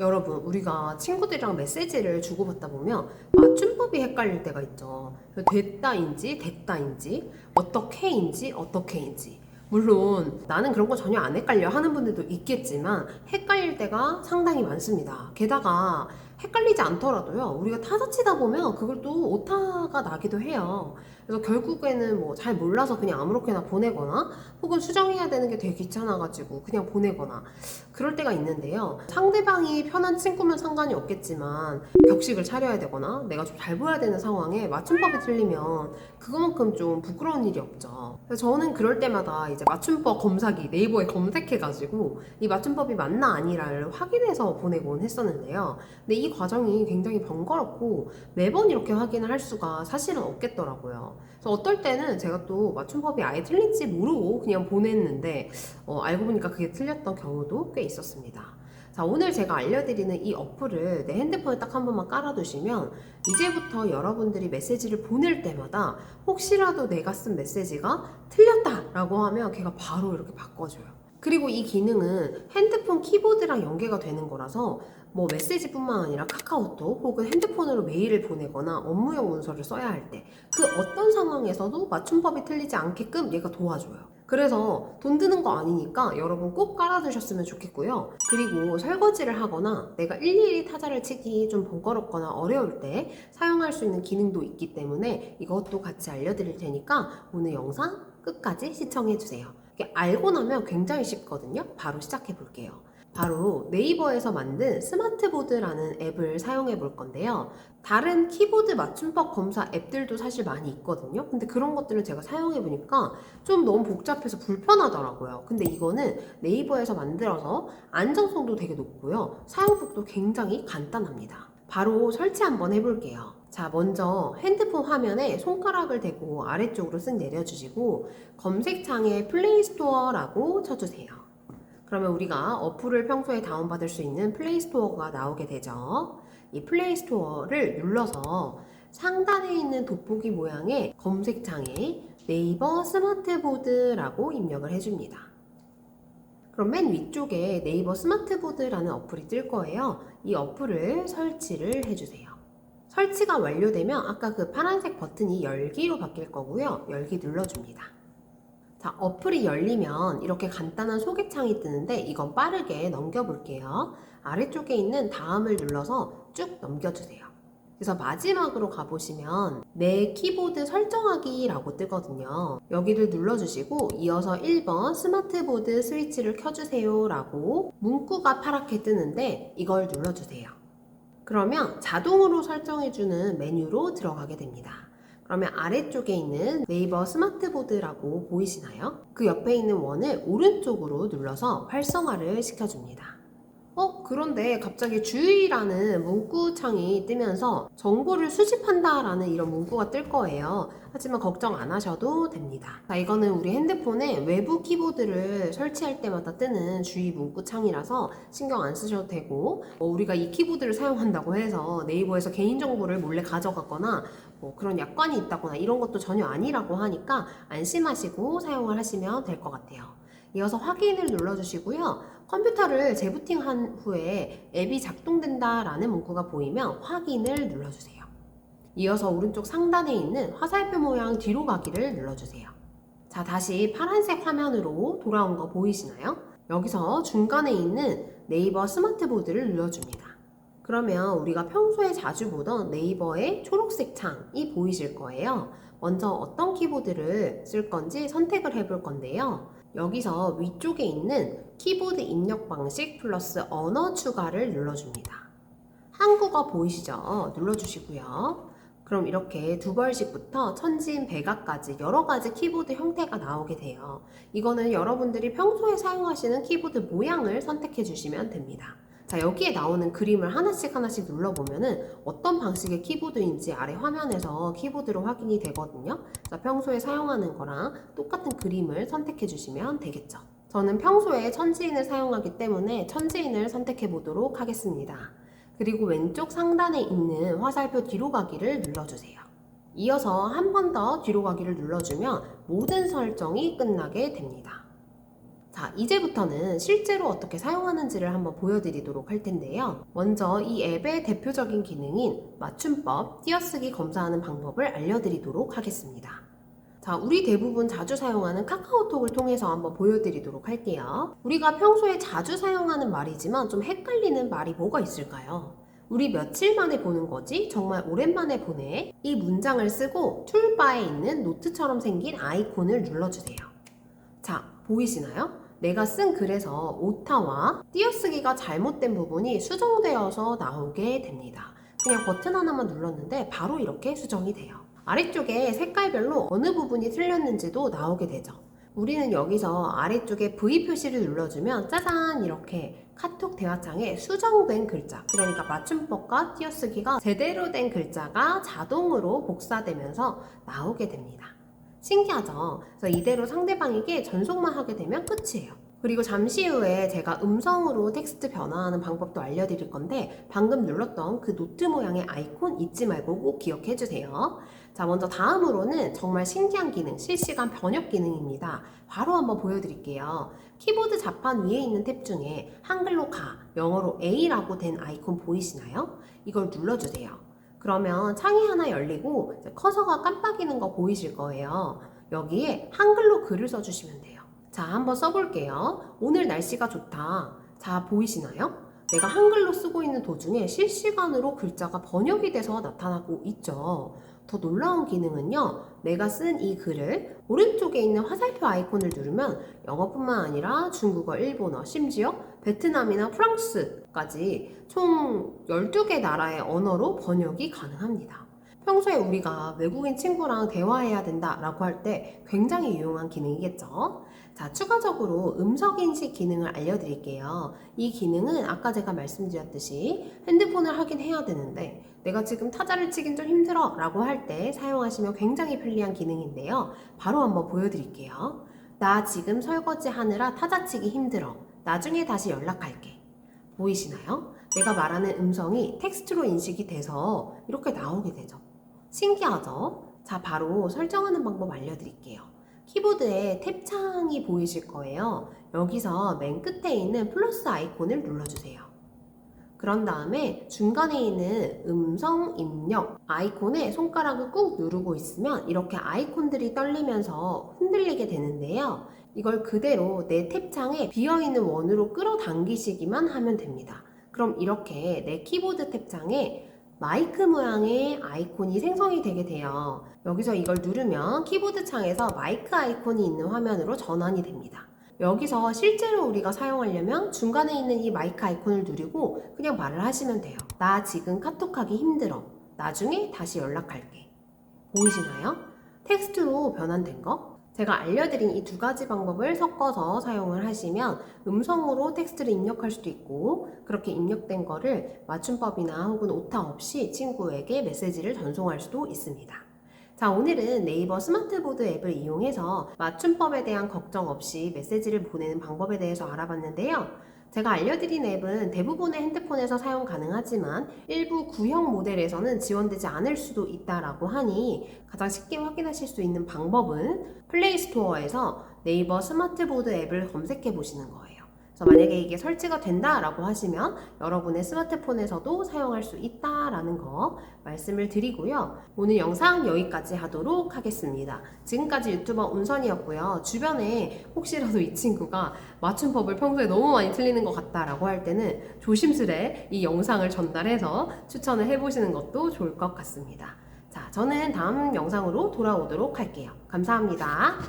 여러분, 우리가 친구들이랑 메시지를 주고받다 보면 맞춤법이 헷갈릴 때가 있죠. 됐다인지, 됐다인지, 어떻게인지, 어떻게인지. 물론 나는 그런 거 전혀 안 헷갈려 하는 분들도 있겠지만 헷갈릴 때가 상당히 많습니다. 게다가 헷갈리지 않더라도요. 우리가 타자 치다 보면 그걸 또 오타가 나기도 해요. 그래서 결국에는 뭐 잘 몰라서 그냥 아무렇게나 보내거나 혹은 수정해야 되는 게 되게 귀찮아가지고 그냥 보내거나 그럴 때가 있는데요. 상대방이 편한 친구면 상관이 없겠지만 격식을 차려야 되거나 내가 좀 잘 보여야 되는 상황에 맞춤법이 틀리면 그거만큼 좀 부끄러운 일이 없죠. 그래서 저는 그럴 때마다 이제 맞춤법 검사기 네이버에 검색해가지고 이 맞춤법이 맞나 아니라를 확인해서 보내곤 했었는데요. 근데 이 과정이 굉장히 번거롭고 매번 이렇게 확인을 할 수가 사실은 없겠더라고요. 그래서 어떨 때는 제가 또 맞춤법이 아예 틀린지 모르고 그냥 보냈는데 어, 알고 보니까 그게 틀렸던 경우도 꽤 있었습니다. 자, 오늘 제가 알려드리는 이 어플을 내 핸드폰에 딱 한 번만 깔아두시면 이제부터 여러분들이 메시지를 보낼 때마다 혹시라도 내가 쓴 메시지가 틀렸다라고 하면 걔가 바로 이렇게 바꿔줘요. 그리고 이 기능은 핸드폰 키보드랑 연계가 되는 거라서 뭐 메시지뿐만 아니라 카카오톡 혹은 핸드폰으로 메일을 보내거나 업무용 문서를 써야 할 때 그 어떤 상황에서도 맞춤법이 틀리지 않게끔 얘가 도와줘요. 그래서 돈 드는 거 아니니까 여러분 꼭 깔아두셨으면 좋겠고요. 그리고 설거지를 하거나 내가 일일이 타자를 치기 좀 번거롭거나 어려울 때 사용할 수 있는 기능도 있기 때문에 이것도 같이 알려드릴 테니까 오늘 영상 끝까지 시청해주세요. 알고 나면 굉장히 쉽거든요. 바로 시작해 볼게요. 바로 네이버에서 만든 스마트보드라는 앱을 사용해 볼 건데요. 다른 키보드 맞춤법 검사 앱들도 사실 많이 있거든요. 근데 그런 것들을 제가 사용해 보니까 좀 너무 복잡해서 불편하더라고요. 근데 이거는 네이버에서 만들어서 안정성도 되게 높고요. 사용법도 굉장히 간단합니다. 바로 설치 한번 해볼게요. 자, 먼저 핸드폰 화면에 손가락을 대고 아래쪽으로 쓱 내려주시고 검색창에 플레이스토어라고 쳐주세요. 그러면 우리가 어플을 평소에 다운받을 수 있는 플레이스토어가 나오게 되죠. 이 플레이스토어를 눌러서 상단에 있는 돋보기 모양의 검색창에 네이버 스마트보드라고 입력을 해줍니다. 그럼 맨 위쪽에 네이버 스마트보드라는 어플이 뜰 거예요. 이 어플을 설치를 해주세요. 설치가 완료되면 아까 그 파란색 버튼이 열기로 바뀔 거고요. 열기 눌러줍니다. 자, 어플이 열리면 이렇게 간단한 소개창이 뜨는데 이건 빠르게 넘겨볼게요. 아래쪽에 있는 다음을 눌러서 쭉 넘겨주세요. 그래서 마지막으로 가보시면 내 키보드 설정하기라고 뜨거든요. 여기를 눌러주시고 이어서 1번 스마트보드 스위치를 켜주세요 라고 문구가 파랗게 뜨는데 이걸 눌러주세요. 그러면 자동으로 설정해주는 메뉴로 들어가게 됩니다. 그러면 아래쪽에 있는 네이버 스마트보드라고 보이시나요? 그 옆에 있는 원을 오른쪽으로 눌러서 활성화를 시켜줍니다. 어, 그런데 갑자기 주의라는 문구창이 뜨면서 정보를 수집한다 라는 이런 문구가 뜰 거예요. 하지만 걱정 안 하셔도 됩니다. 자, 이거는 우리 핸드폰에 외부 키보드를 설치할 때마다 뜨는 주의 문구창이라서 신경 안 쓰셔도 되고, 뭐 우리가 이 키보드를 사용한다고 해서 네이버에서 개인정보를 몰래 가져가거나 뭐 그런 약관이 있다거나 이런 것도 전혀 아니라고 하니까 안심하시고 사용을 하시면 될 것 같아요. 이어서 확인을 눌러주시고요. 컴퓨터를 재부팅한 후에 앱이 작동된다라는 문구가 보이면 확인을 눌러주세요. 이어서 오른쪽 상단에 있는 화살표 모양 뒤로 가기를 눌러주세요. 자, 다시 파란색 화면으로 돌아온 거 보이시나요? 여기서 중간에 있는 네이버 스마트보드를 눌러줍니다. 그러면 우리가 평소에 자주 보던 네이버의 초록색 창이 보이실 거예요. 먼저 어떤 키보드를 쓸 건지 선택을 해볼 건데요. 여기서 위쪽에 있는 키보드 입력 방식 플러스 언어 추가를 눌러줍니다. 한국어 보이시죠? 눌러주시고요. 그럼 이렇게 두 벌씩부터 천진, 백악까지 여러 가지 키보드 형태가 나오게 돼요. 이거는 여러분들이 평소에 사용하시는 키보드 모양을 선택해 주시면 됩니다. 자, 여기에 나오는 그림을 하나씩 하나씩 눌러보면은 어떤 방식의 키보드인지 아래 화면에서 키보드로 확인이 되거든요. 자, 평소에 사용하는 거랑 똑같은 그림을 선택해 주시면 되겠죠. 저는 평소에 천지인을 사용하기 때문에 천지인을 선택해 보도록 하겠습니다. 그리고 왼쪽 상단에 있는 화살표 뒤로 가기를 눌러주세요. 이어서 한 번 더 뒤로 가기를 눌러주면 모든 설정이 끝나게 됩니다. 자, 이제부터는 실제로 어떻게 사용하는지를 한번 보여드리도록 할 텐데요. 먼저 이 앱의 대표적인 기능인 맞춤법, 띄어쓰기 검사하는 방법을 알려드리도록 하겠습니다. 자, 우리 대부분 자주 사용하는 카카오톡을 통해서 한번 보여드리도록 할게요. 우리가 평소에 자주 사용하는 말이지만 좀 헷갈리는 말이 뭐가 있을까요? 우리 며칠 만에 보는 거지? 정말 오랜만에 보네? 이 문장을 쓰고 툴바에 있는 노트처럼 생긴 아이콘을 눌러주세요. 자, 보이시나요? 내가 쓴 글에서 오타와 띄어쓰기가 잘못된 부분이 수정되어서 나오게 됩니다. 그냥 버튼 하나만 눌렀는데 바로 이렇게 수정이 돼요. 아래쪽에 색깔별로 어느 부분이 틀렸는지도 나오게 되죠. 우리는 여기서 아래쪽에 V 표시를 눌러주면 짜잔 이렇게 카톡 대화창에 수정된 글자 그러니까 맞춤법과 띄어쓰기가 제대로 된 글자가 자동으로 복사되면서 나오게 됩니다. 신기하죠? 그래서 이대로 상대방에게 전송만 하게 되면 끝이에요. 그리고 잠시 후에 제가 음성으로 텍스트 변화하는 방법도 알려드릴 건데 방금 눌렀던 그 노트 모양의 아이콘 잊지 말고 꼭 기억해 주세요. 자, 먼저 다음으로는 정말 신기한 기능, 실시간 번역 기능입니다. 바로 한번 보여드릴게요. 키보드 자판 위에 있는 탭 중에 한글로 가, 영어로 A라고 된 아이콘 보이시나요? 이걸 눌러주세요. 그러면 창이 하나 열리고 커서가 깜빡이는 거 보이실 거예요. 여기에 한글로 글을 써주시면 돼요. 자, 한번 써볼게요. 오늘 날씨가 좋다. 자, 보이시나요? 내가 한글로 쓰고 있는 도중에 실시간으로 글자가 번역이 돼서 나타나고 있죠. 더 놀라운 기능은요, 내가 쓴 이 글을 오른쪽에 있는 화살표 아이콘을 누르면 영어뿐만 아니라 중국어, 일본어, 심지어 베트남이나 프랑스까지 총 12개 나라의 언어로 번역이 가능합니다. 평소에 우리가 외국인 친구랑 대화해야 된다라고 할 때 굉장히 유용한 기능이겠죠? 자, 추가적으로 음성 인식 기능을 알려드릴게요. 이 기능은 아까 제가 말씀드렸듯이 핸드폰을 하긴 해야 되는데 내가 지금 타자를 치긴 좀 힘들어 라고 할 때 사용하시면 굉장히 편리한 기능인데요. 바로 한번 보여드릴게요. 나 지금 설거지 하느라 타자 치기 힘들어. 나중에 다시 연락할게. 보이시나요? 내가 말하는 음성이 텍스트로 인식이 돼서 이렇게 나오게 되죠. 신기하죠? 자, 바로 설정하는 방법 알려드릴게요. 키보드에 탭 창이 보이실 거예요. 여기서 맨 끝에 있는 플러스 아이콘을 눌러주세요. 그런 다음에 중간에 있는 음성 입력 아이콘에 손가락을 꾹 누르고 있으면 이렇게 아이콘들이 떨리면서 흔들리게 되는데요. 이걸 그대로 내 탭창에 비어있는 원으로 끌어당기시기만 하면 됩니다. 그럼 이렇게 내 키보드 탭창에 마이크 모양의 아이콘이 생성이 되게 돼요. 여기서 이걸 누르면 키보드 창에서 마이크 아이콘이 있는 화면으로 전환이 됩니다. 여기서 실제로 우리가 사용하려면 중간에 있는 이 마이크 아이콘을 누르고 그냥 말을 하시면 돼요. 나 지금 카톡하기 힘들어. 나중에 다시 연락할게. 보이시나요? 텍스트로 변환된 거? 제가 알려드린 이 두 가지 방법을 섞어서 사용을 하시면 음성으로 텍스트를 입력할 수도 있고 그렇게 입력된 거를 맞춤법이나 혹은 오타 없이 친구에게 메시지를 전송할 수도 있습니다. 자, 오늘은 네이버 스마트보드 앱을 이용해서 맞춤법에 대한 걱정 없이 메시지를 보내는 방법에 대해서 알아봤는데요. 제가 알려드린 앱은 대부분의 핸드폰에서 사용 가능하지만 일부 구형 모델에서는 지원되지 않을 수도 있다라고 하니 가장 쉽게 확인하실 수 있는 방법은 플레이 스토어에서 네이버 스마트보드 앱을 검색해 보시는 거예요. 그래서 만약에 이게 설치가 된다라고 하시면 여러분의 스마트폰에서도 사용할 수 있다라는 거 말씀을 드리고요. 오늘 영상 여기까지 하도록 하겠습니다. 지금까지 유튜버 운선이었고요. 주변에 혹시라도 이 친구가 맞춤법을 평소에 너무 많이 틀리는 것 같다라고 할 때는 조심스레 이 영상을 전달해서 추천을 해보시는 것도 좋을 것 같습니다. 자, 저는 다음 영상으로 돌아오도록 할게요. 감사합니다.